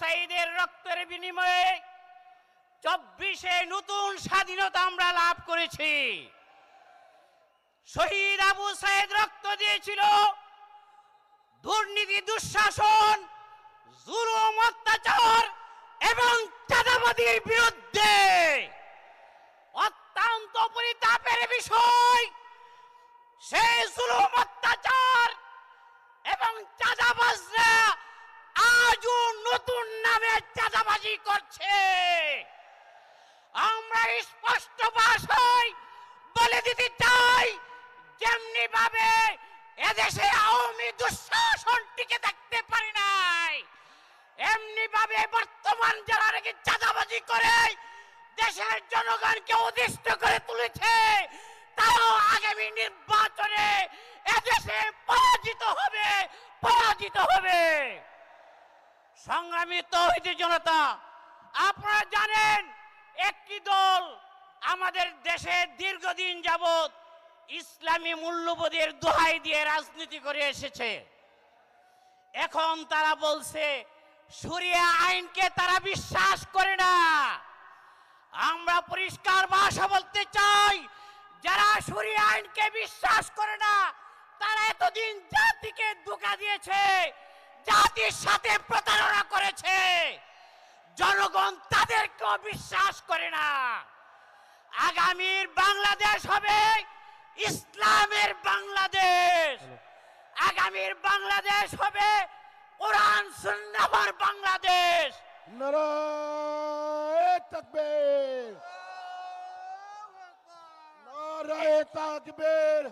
সাইদের রক্তের বিনিময়ে চব্বিশে নতুন স্বাধীনতা আমরা লাভ করেছি। শহীদ আবু সাইদ রক্ত দিয়েছিল। দুর্নীতি, দুঃশাসন, জুলুম, অত্যাচার এবং চাঁদাবাদীর বিরুদ্ধে চাঁদাবাজি করছে। আমরা স্পষ্ট ভাষায় বলে দিতে চাই যেমনি ভাবে এদেশে আওয়ামী দুঃশাসন টিকে থাকতে পারি নাই এমনি ভাবে বর্তমান যারা নাকি চাঁদাবাজি করে, দেশের জনগণকে অধিষ্ঠ করে তুলেছে, তারাও আগামী নির্বাচনে এদেশে পরাজিত হবে পরাজিত হবে। সংগ্রামী তৌহিদি জনতা, আপনারা জানেন একটি দল আমাদের দেশে দীর্ঘদিন যাবৎ ইসলামী মূল্যবোধের দোহাই দিয়ে রাজনীতি করে এসেছে। এখন তারা বলছে, সুরিয়া আইনকে তারা বিশ্বাস করে না। আমরা পরিষ্কার ভাষা বলতে চাই, যারা সুরিয়া আইনকে বিশ্বাস করে না, তারা এতদিন জাতিকে ধোকা দিয়েছে। জাতির সাথে প্রতারণা করেছে। জনগণ তাদেরকেও বিশ্বাস করে না। আগামীর বাংলাদেশ হবে ইসলামের বাংলাদেশ। আগামীর বাংলাদেশ হবে কোরআন সুন্নাহর বাংলাদেশ। নারায় তাকবীর। নারায় তাকবীর।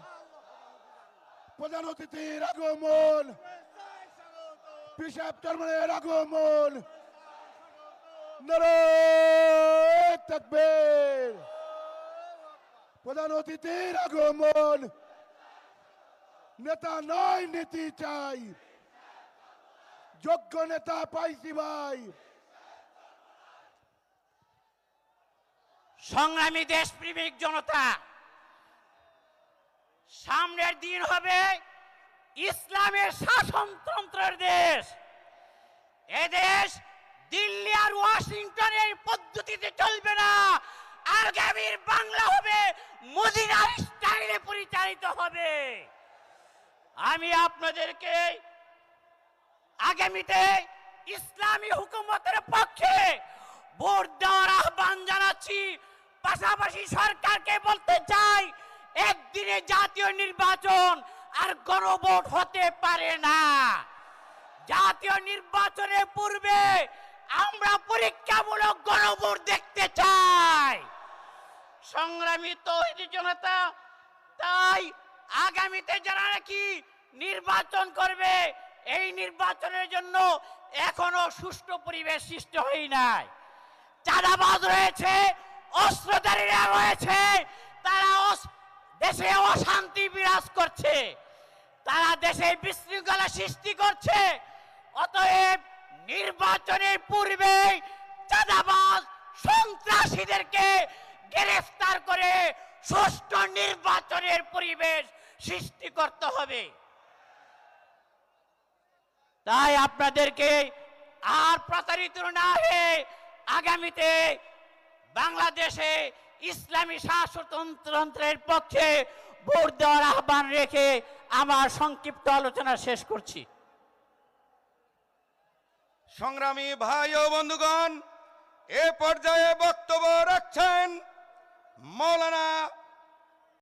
প্রধান অতিথির আগমন। পিসাব চেয়ারম্যানের আগমন নারায় প্রধান অতিথির আগমন নেতা নয় নীতি চাই। যোগ্য নেতা পাইছি ভাই। সংগ্রামী দেশপ্রেমিক জনতা, সামনের দিন হবে ইসলামের শাসনতন্ত্রের দেশ এদেশ দিল্লি আর ওয়াশিংটনের পদ্ধতিতে চলবে না। আগামীর বাংলা হবে, মদিনার স্টাইলে পরিচালিত হবে। আমি আপনাদেরকে আগামীতে ইসলামী হুকুমতের পক্ষে ভোট দেওয়ার আহ্বান জানাচ্ছি। পাশাপাশি সরকারকে বলতে চাই, একদিনে জাতীয় নির্বাচন আর গণভোট হতে পারে না। জাতীয় নির্বাচনের পূর্বে আমরা পরীক্ষামূলক গণভোট দেখতে চাই। সংগ্রামী তৌহিদি জনতা, তাই আগামীতে যারা নাকি নির্বাচন করবে, এই নির্বাচনের জন্য এখনও সুষ্ঠু পরিবেশ সৃষ্টি হয় নাই। চাঁদাবাজ রয়েছে, অস্ত্রধারীরা রয়েছে, তারা দেশে অশান্তি বিরাজ করছে। তারা দেশে বিশৃঙ্খলা সৃষ্টি করছে, অতএব নির্বাচনের পূর্বে চাঁদাবাজ সন্ত্রাসীদেরকে গ্রেফতার করে সুষ্ঠু নির্বাচনের পরিবেশ সৃষ্টি করতে হবে। তাই আপনাদেরকে আর প্রতারিত না হয়ে আগামীতে বাংলাদেশে ইসলামী শাসনতন্ত্রের পক্ষে ভোট দেওয়ার আহ্বান রেখে আমার সংক্ষিপ্ত আলোচনা শেষ করছি। সংগ্রামী ভাই ও বন্ধুগণ এ পর্যায়ে বক্তব্য রাখছেন মৌলানা